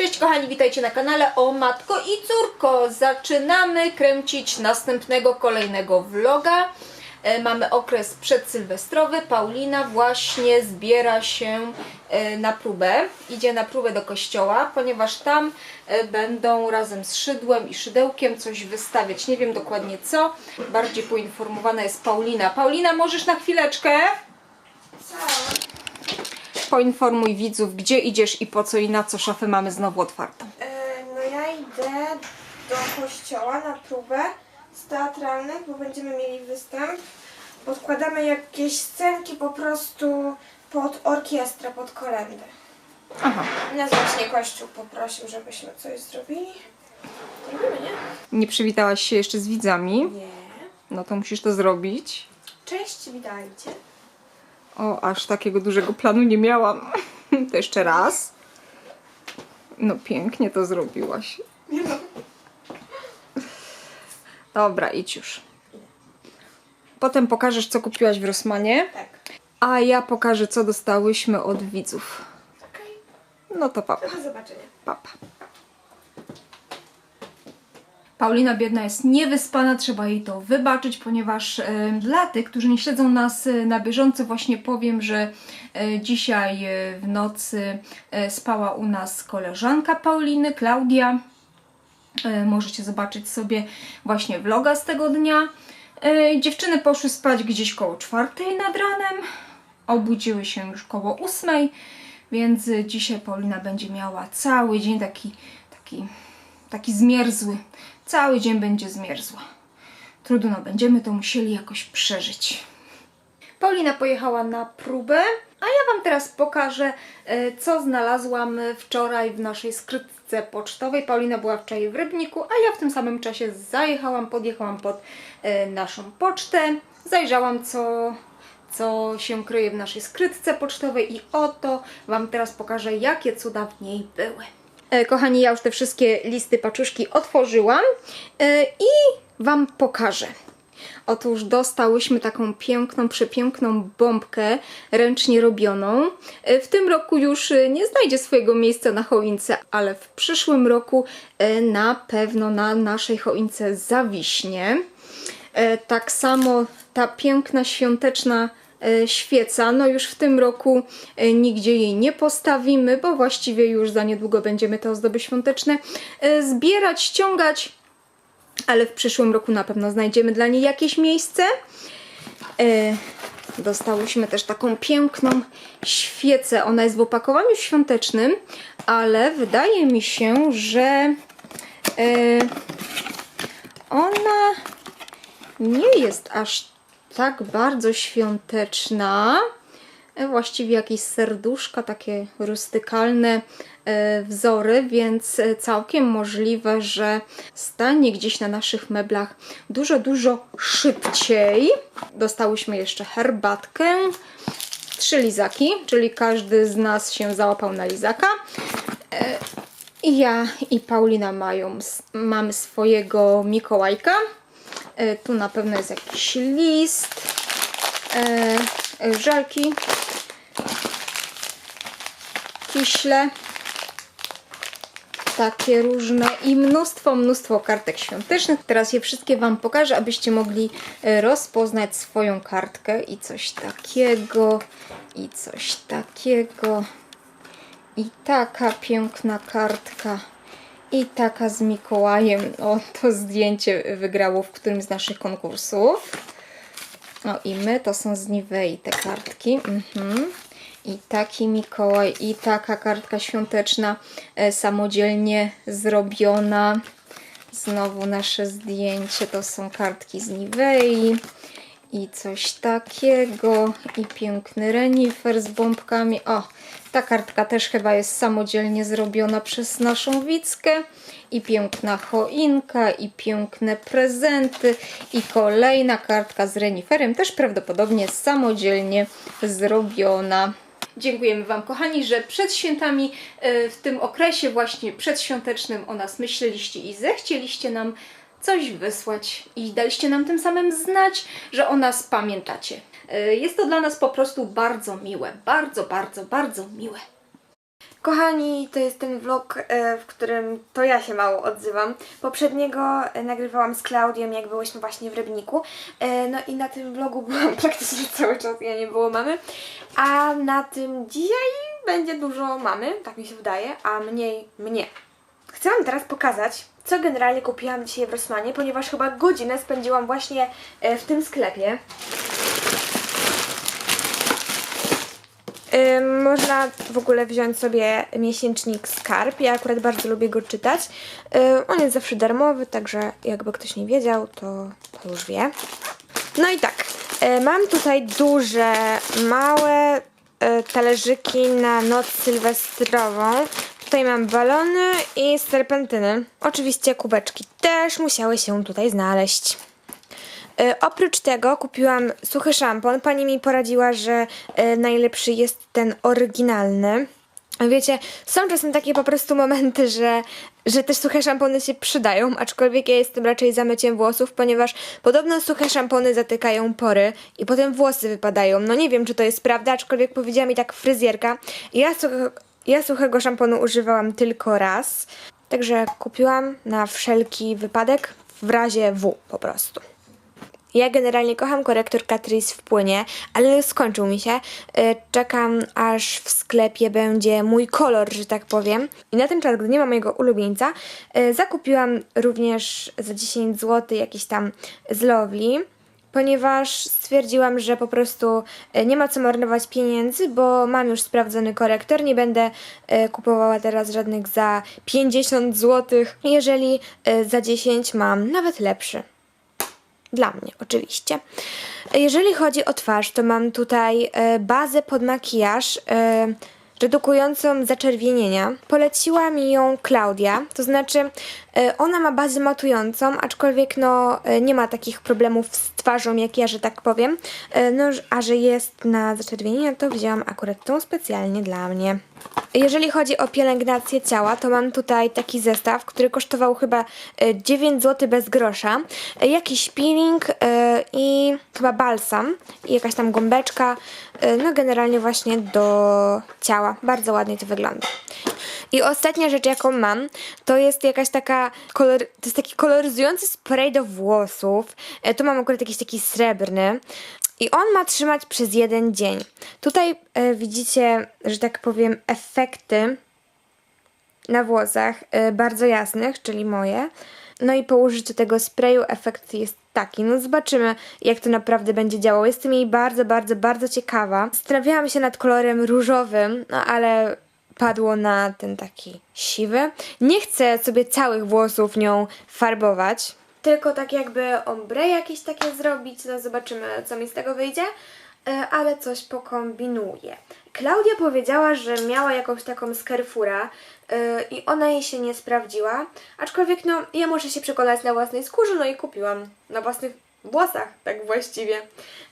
Cześć kochani, witajcie na kanale O Matko i Córko. Zaczynamy kręcić następnego, kolejnego vloga. E, Mamy okres przedsylwestrowy. Paulina właśnie zbiera się e, na próbę. Idzie na próbę do kościoła, ponieważ tam e, będą razem z szydłem i szydełkiem coś wystawiać. Nie wiem dokładnie co. Bardziej poinformowana jest Paulina. Paulina, możesz na chwileczkę? Poinformuj widzów, gdzie idziesz i po co i na co szafę mamy znowu otwartą. E, No ja idę do kościoła na próbę z teatralnych, bo będziemy mieli występ. Podkładamy jakieś scenki po prostu pod orkiestrę, pod kolendę. Aha. Nas właśnie kościół poprosił, żebyśmy coś zrobili. Robimy, nie? Nie przywitałaś się jeszcze z widzami? Nie. No to musisz to zrobić. Cześć, witajcie. O, aż takiego dużego planu nie miałam. To jeszcze raz. No pięknie to zrobiłaś. Dobra, idź już. Potem pokażesz, co kupiłaś w Rossmanie, Tak. a ja pokażę, co dostałyśmy od widzów. Okej. No to papa. Do zobaczenia. Papa. Paulina biedna jest niewyspana, trzeba jej to wybaczyć, ponieważ dla tych, którzy nie śledzą nas e, na bieżąco, właśnie powiem, że e, dzisiaj e, w nocy e, spała u nas koleżanka Pauliny, Klaudia. Możecie zobaczyć sobie właśnie vloga z tego dnia. Dziewczyny poszły spać gdzieś koło czwartej nad ranem, obudziły się już koło ósmej, więc e, dzisiaj Paulina będzie miała cały dzień taki, taki, taki zmierzły. Cały dzień będzie zmierzła. Trudno, będziemy to musieli jakoś przeżyć. Paulina pojechała na próbę, a ja Wam teraz pokażę, e, co znalazłam wczoraj w naszej skrytce pocztowej. Paulina była wczoraj w Rybniku, a ja w tym samym czasie zajechałam, podjechałam pod e, naszą pocztę, zajrzałam, co, co się kryje w naszej skrytce pocztowej i oto Wam teraz pokażę, jakie cuda w niej były. E, Kochani, ja już te wszystkie listy paczuszki otworzyłam e, i Wam pokażę. Otóż dostałyśmy taką piękną, przepiękną bombkę ręcznie robioną. E, W tym roku już nie znajdzie swojego miejsca na choince, ale w przyszłym roku na pewno na naszej choince zawiśnie. Tak samo ta piękna, świąteczna świeca, no już w tym roku e, nigdzie jej nie postawimy, bo właściwie już za niedługo będziemy te ozdoby świąteczne e, zbierać, ściągać, ale w przyszłym roku na pewno znajdziemy dla niej jakieś miejsce. E, Dostałyśmy też taką piękną świecę. Ona jest w opakowaniu świątecznym, ale wydaje mi się, że e, ona nie jest aż tak bardzo świąteczna. E, Właściwie jakieś serduszka, takie rustykalne e, wzory, więc e, całkiem możliwe, że stanie gdzieś na naszych meblach dużo, dużo szybciej. Dostałyśmy jeszcze herbatkę, trzy lizaki, czyli każdy z nas się załapał na lizaka. I ja i Paulina mają, mamy swojego Mikołajka. E, Tu na pewno jest jakiś list, e, e, żelki, kiśle, takie różne i mnóstwo, mnóstwo kartek świątecznych. Teraz je wszystkie Wam pokażę, abyście mogli rozpoznać swoją kartkę i coś takiego, i coś takiego, i taka piękna kartka. I taka z Mikołajem. O, to zdjęcie wygrało w którymś z naszych konkursów. O, i my to są z Nivei te kartki. Mhm. I taki Mikołaj, i taka kartka świąteczna, e, samodzielnie zrobiona. Znowu nasze zdjęcie to są kartki z Nivei. I coś takiego. I piękny renifer z bombkami. O, ta kartka też chyba jest samodzielnie zrobiona przez naszą Wickę. I piękna choinka, i piękne prezenty, i kolejna kartka z reniferem, też prawdopodobnie samodzielnie zrobiona. Dziękujemy Wam, kochani, że przed świętami, e, w tym okresie właśnie przedświątecznym o nas myśleliście i zechcieliście nam coś wysłać i daliście nam tym samym znać, że o nas pamiętacie. E, Jest to dla nas po prostu bardzo miłe, bardzo, bardzo, bardzo miłe. Kochani, to jest ten vlog, e, w którym to ja się mało odzywam. Poprzedniego e, nagrywałam z Klaudią, jak byłyśmy właśnie w Rybniku. No i na tym vlogu byłam praktycznie cały czas, ja nie było mamy. A na tym dzisiaj będzie dużo mamy, tak mi się wydaje, a mniej mnie. Chcę Wam teraz pokazać, co generalnie kupiłam dzisiaj w Rossmanie, ponieważ chyba godzinę spędziłam właśnie w tym sklepie. Można w ogóle wziąć sobie miesięcznik Skarb. Ja akurat bardzo lubię go czytać. On jest zawsze darmowy, także jakby ktoś nie wiedział, to, to już wie. No i tak, y, mam tutaj duże, małe y, talerzyki na noc sylwestrową. Tutaj mam balony i serpentyny. Oczywiście kubeczki też musiały się tutaj znaleźć. E, oprócz tego kupiłam suchy szampon. Pani mi poradziła, że e, najlepszy jest ten oryginalny. Wiecie, są czasem takie po prostu momenty, że, że też suche szampony się przydają, aczkolwiek ja jestem raczej za myciem włosów, ponieważ podobno suche szampony zatykają pory i potem włosy wypadają. No nie wiem, czy to jest prawda, aczkolwiek powiedziała mi tak fryzjerka. Ja, suche, ja suchego szamponu używałam tylko raz, także kupiłam na wszelki wypadek, w razie W po prostu. Ja generalnie kocham korektor Catrice w płynie, ale skończył mi się. Y, Czekam aż w sklepie będzie mój kolor, że tak powiem. I na ten czas, gdy nie ma mojego ulubieńca, y, zakupiłam również za 10 zł jakiś tam z Lovely. Ponieważ stwierdziłam, że po prostu y, nie ma co marnować pieniędzy, bo mam już sprawdzony korektor. Nie będę kupowała teraz żadnych za 50 zł, jeżeli za 10 mam nawet lepszy. Dla mnie, oczywiście. Jeżeli chodzi o twarz, to mam tutaj e, bazę pod makijaż e, redukującą zaczerwienienia. Poleciła mi ją Klaudia, to znaczy e, ona ma bazę matującą, aczkolwiek no nie ma takich problemów z twarzą jak ja, że tak powiem. No, a że jest na zaczerwienienia, to wzięłam akurat tą specjalnie dla mnie. Jeżeli chodzi o pielęgnację ciała, to mam tutaj taki zestaw, który kosztował chyba e, 9 zł bez grosza. E, Jakiś peeling e, i chyba balsam i jakaś tam gąbeczka. E, No generalnie właśnie do ciała. Bardzo ładnie to wygląda. I ostatnia rzecz, jaką mam, to jest jakaś taka kolor, to jest taki koloryzujący spray do włosów. E, Tu mam akurat jakiś taki srebrny. I on ma trzymać przez jeden dzień. Tutaj e, widzicie, że tak powiem, efekty na włosach e, bardzo jasnych, czyli moje. No i po użyciu tego sprayu efekt jest taki. No zobaczymy, jak to naprawdę będzie działało. Jestem jej bardzo, bardzo, bardzo ciekawa. Zastanawiałam się nad kolorem różowym, no ale padło na ten taki siwy. Nie chcę sobie całych włosów nią farbować, tylko tak jakby ombre jakieś takie zrobić. No zobaczymy, co mi z tego wyjdzie. E, ale coś pokombinuję. Klaudia powiedziała, że miała jakąś taką z e, i ona jej się nie sprawdziła, aczkolwiek no ja muszę się przekonać na własnej skórze, no i kupiłam na własnych włosach, tak właściwie.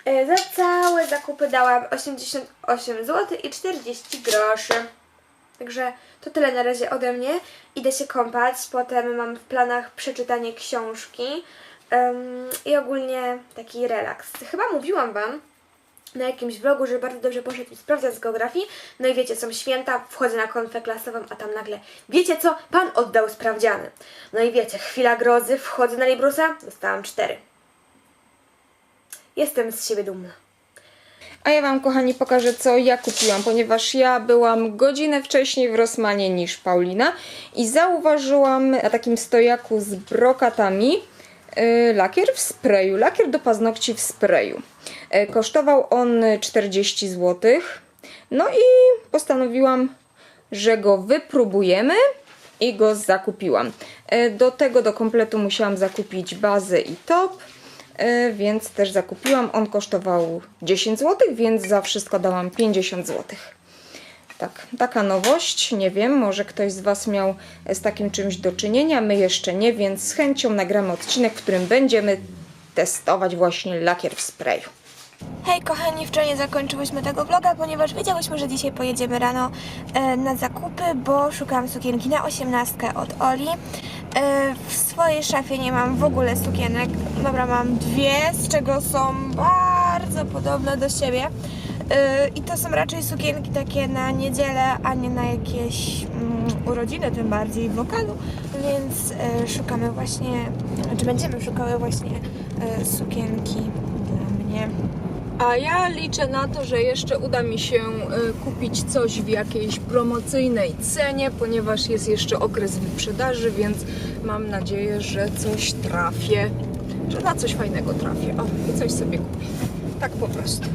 E, Za całe zakupy dałam 88 zł i 40 groszy. Także to tyle na razie ode mnie. Idę się kąpać, potem mam w planach przeczytanie książki em, i ogólnie taki relaks. Chyba mówiłam Wam na jakimś vlogu, że bardzo dobrze poszedł mi sprawdzać z geografii. No i wiecie, są święta, wchodzę na konfę klasową, a tam nagle, wiecie co, Pan oddał sprawdziany. No i wiecie, chwila grozy, wchodzę na Librusa, dostałam cztery. Jestem z siebie dumna. A ja Wam, kochani, pokażę, co ja kupiłam, ponieważ ja byłam godzinę wcześniej w Rossmanie niż Paulina i zauważyłam na takim stojaku z brokatami yy, lakier w sprayu, lakier do paznokci w sprayu. Yy, kosztował on 40 zł. No i postanowiłam, że go wypróbujemy i go zakupiłam. Yy, do tego, do kompletu musiałam zakupić bazę i top. E, więc też zakupiłam. On kosztował 10 zł, więc za wszystko dałam 50 zł. Tak, taka nowość. Nie wiem, może ktoś z Was miał z takim czymś do czynienia. My jeszcze nie, więc z chęcią nagramy odcinek, w którym będziemy testować właśnie lakier w sprayu. Hej kochani, wczoraj zakończyłyśmy tego vloga, ponieważ wiedziałyśmy, że dzisiaj pojedziemy rano e, na zakupy, bo szukałam sukienki na osiemnastkę od Oli. E, w swojej szafie nie mam w ogóle sukienek. Dobra, mam dwie, z czego są bardzo podobne do siebie. Yy, I to są raczej sukienki takie na niedzielę, a nie na jakieś mm, urodziny, tym bardziej w lokalu. Więc yy, szukamy właśnie, czy będziemy szukały właśnie sukienki dla mnie. A ja liczę na to, że jeszcze uda mi się kupić coś w jakiejś promocyjnej cenie, ponieważ jest jeszcze okres wyprzedaży, więc mam nadzieję, że coś trafię, że na coś fajnego trafię. O, i coś sobie kupię. Tak po prostu.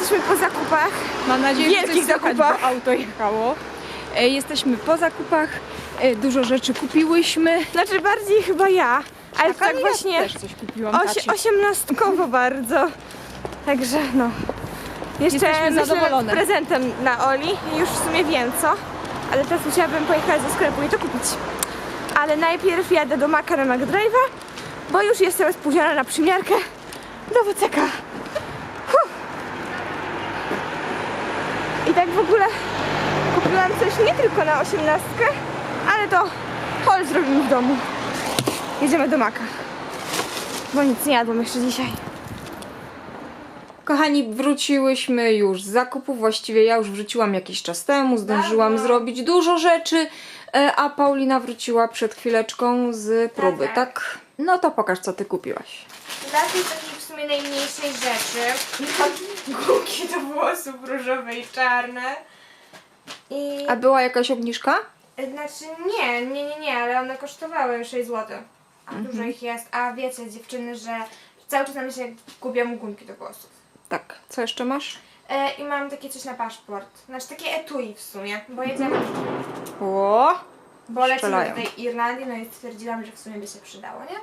Jesteśmy po zakupach. Mam nadzieję, Wielkich że słychać, zakupach. bo auto jechało. E, Jesteśmy po zakupach, e, dużo rzeczy kupiłyśmy. Znaczy bardziej chyba ja, ale tak, właśnie ja też coś kupiłam osi- tacie. osiemnastkowo bardzo. Także no. Jeszcze Jesteśmy myślę zadowolone. prezentem dla Oli. Już w sumie wiem co. Ale teraz musiałabym pojechać do sklepu i to kupić. Ale najpierw jadę do Maka na McDrive'a, bo już jestem spóźniona na przymiarkę do WCK. I tak w ogóle kupiłam coś nie tylko na osiemnastkę, ale to haul zrobimy w domu. Jedziemy do Maka. Bo nic nie jadłam jeszcze dzisiaj. Kochani, wróciłyśmy już z zakupów. Właściwie ja już wróciłam jakiś czas temu. Zdążyłam zrobić dużo rzeczy, e, a Paulina wróciła przed chwileczką z próby, Tak, tak? No to pokaż, co ty kupiłaś. Dla tej takiej w sumie najmniejszej rzeczy. Gumki do włosów różowe i czarne. I... A była jakaś obniżka? Znaczy nie, nie, nie, nie, ale one kosztowały 6 zł. A Mhm. dużo ich jest. A wiecie dziewczyny, że cały czas nam się kupią gumki do włosów. Tak. Co jeszcze masz? E, I mam takie coś na paszport. Znaczy takie etui w sumie, bo jedziemy, O! bo lecimy do tej Irlandii, no i stwierdziłam, że w sumie by się przydało, nie?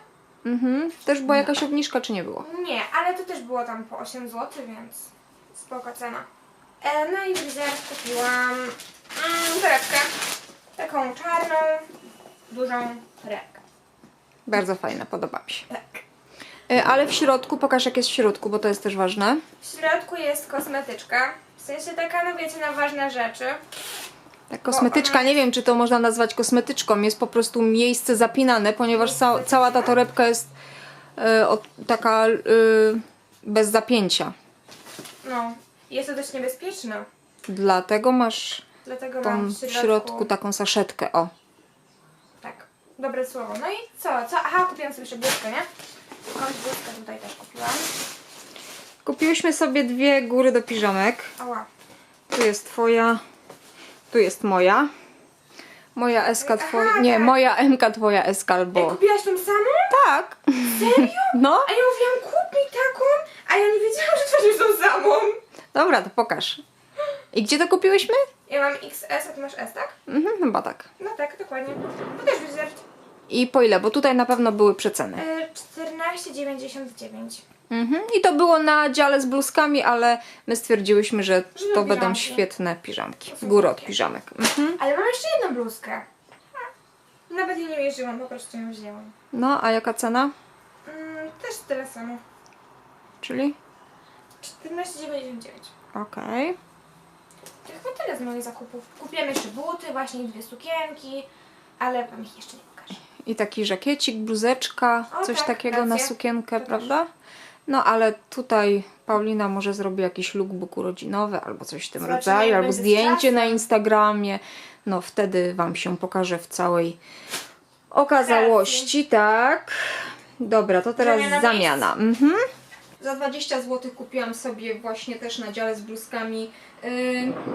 Mhm. Też była jakaś obniżka, czy nie było? Nie, ale to też było tam po 8 zł, więc spoko cena. E, no i wizer kupiłam mm, torebkę. Taką czarną, dużą torebkę. Bardzo fajna, podoba mi się. Tak. E, Ale w środku, pokaż jak jest w środku, bo to jest też ważne. W środku jest kosmetyczka. W sensie taka, no wiecie, na ważne rzeczy. Tak, kosmetyczka, nie wiem czy to można nazwać kosmetyczką, jest po prostu miejsce zapinane, ponieważ ca cała ta torebka jest od, taka e, bez zapięcia. No, jest to dość niebezpieczne. Dlatego masz Dlatego tą mam w środku taką saszetkę, o. Tak, dobre słowo. No i co? co? Aha, kupiłam sobie jeszcze bluzkę, nie? Jakąś bluzkę tutaj też kupiłam. Kupiłyśmy sobie dwie góry do piżamek. Ała. Tu jest twoja, tu jest moja. Moja SK twoja, Aha, nie, tak. moja MK twoja SK Ej, albo... kupiłaś tą samą? Tak. Serio? No, A ja mówiłam, kup mi taką, a ja nie wiedziałam, że to jest tą samą. dobra, to pokaż. I gdzie to kupiłyśmy? Ja mam XS, a ty masz S, tak? Mhm, chyba tak. No tak, dokładnie. To też widzę. I po ile? Bo tutaj na pewno były przeceny. E, 14,99. Mhm. I to było na dziale z bluzkami, ale my stwierdziłyśmy, że to będą piżamki. świetne piżamki. Góry od piżamek. Mhm. Ale mam jeszcze jedną bluzkę. Nawet jej nie mierzyłam, po prostu ją wzięłam. No, a jaka cena? Mm, też tyle samo. Czyli? 14,99. Okej. To chyba tyle z moich zakupów. Kupiłam jeszcze buty, właśnie i dwie sukienki, ale wam ich jeszcze nie pokażę. I taki żakiecik, bluzeczka, O, coś tak, takiego na sukienkę, To prawda? No ale tutaj Paulina może zrobi jakiś lookbook urodzinowy albo coś w tym Zobaczymy, rodzaju, albo zdjęcie na. Instagramie. No wtedy Wam się pokaże w całej okazałości, tak. Dobra, to teraz Zamiana zamiana. Mhm. Za 20 zł kupiłam sobie właśnie też na dziale z bluzkami yy,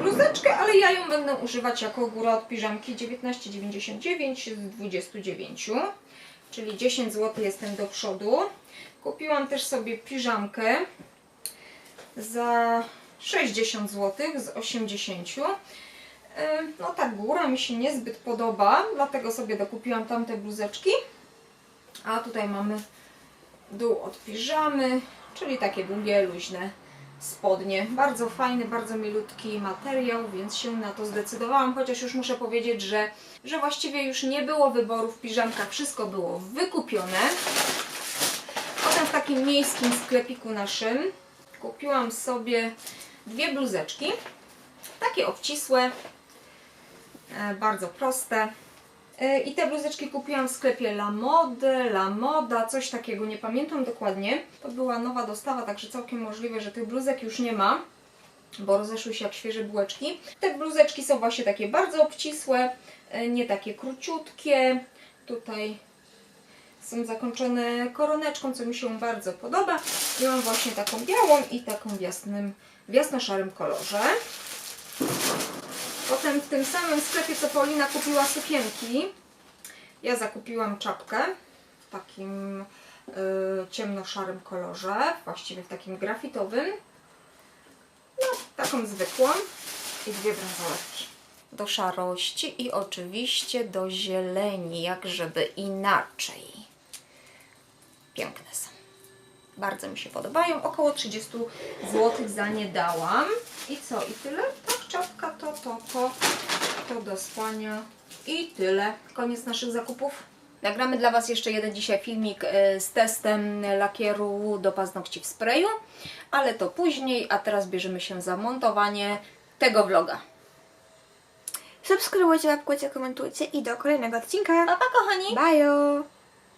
bluzeczkę, ale ja ją będę używać jako góra od piżamki 19,99 z 29, czyli 10 zł jestem do przodu. Kupiłam też sobie piżamkę za 60 zł z 80. Yy, No ta góra mi się niezbyt podoba, dlatego sobie dokupiłam tamte bluzeczki. A tutaj mamy dół od piżamy, czyli takie długie, luźne spodnie. Bardzo fajny, bardzo milutki materiał, więc się na to zdecydowałam, chociaż już muszę powiedzieć, że, że właściwie już nie było wyboru w piżamkach, wszystko było wykupione. Potem w takim miejskim sklepiku naszym kupiłam sobie dwie bluzeczki, takie obcisłe, e, bardzo proste. E, I te bluzeczki kupiłam w sklepie La Mode, La Moda, coś takiego, nie pamiętam dokładnie. To była nowa dostawa, także całkiem możliwe, że tych bluzek już nie ma, bo rozeszły się jak świeże bułeczki. Te bluzeczki są właśnie takie bardzo obcisłe, e, nie takie króciutkie. Tutaj są zakończone koroneczką, co mi się bardzo podoba. I mam właśnie taką białą i taką w jasnym, w jasno-szarym kolorze. Potem w tym samym sklepie, co Paulina kupiła sukienki, ja zakupiłam czapkę w takim y, ciemno-szarym kolorze, właściwie w takim grafitowym. No, taką zwykłą i dwie bransoletki. Do szarości i oczywiście do zieleni, jak żeby inaczej. Piękne są. Bardzo mi się podobają. Około 30 zł za nie dałam. I co? I tyle? Tak, czapka to, to, to, to do spania. I tyle. Koniec naszych zakupów. Nagramy dla Was jeszcze jeden dzisiaj filmik e, z testem lakieru do paznokci w sprayu, ale to później, a teraz bierzemy się za montowanie tego vloga. Subskrybujcie, łapkujcie, komentujcie i do kolejnego odcinka. Pa, pa kochani! Bye!